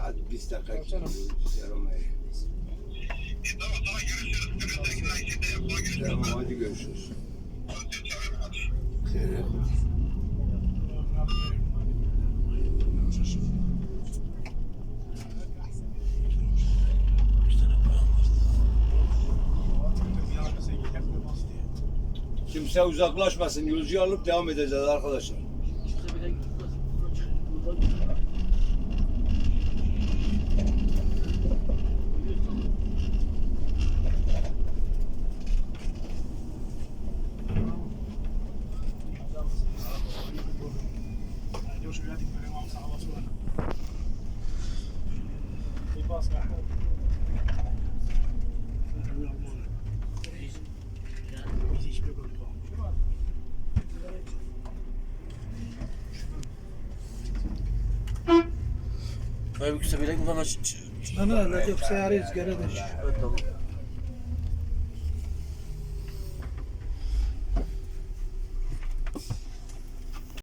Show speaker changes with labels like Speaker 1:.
Speaker 1: Hadi biz dakika gidiyoruz. Yaramaya.
Speaker 2: Tamam tamam görüşürüz. Görüşürüz.
Speaker 1: Tamam hadi görüşürüz. Kimse uzaklaşmasın. Yolcuyu alıp devam edeceğiz arkadaşlar.
Speaker 3: Böyle bir bile kullanır.
Speaker 4: Ana, radio que você era isso, que era deixa.
Speaker 3: Tamam.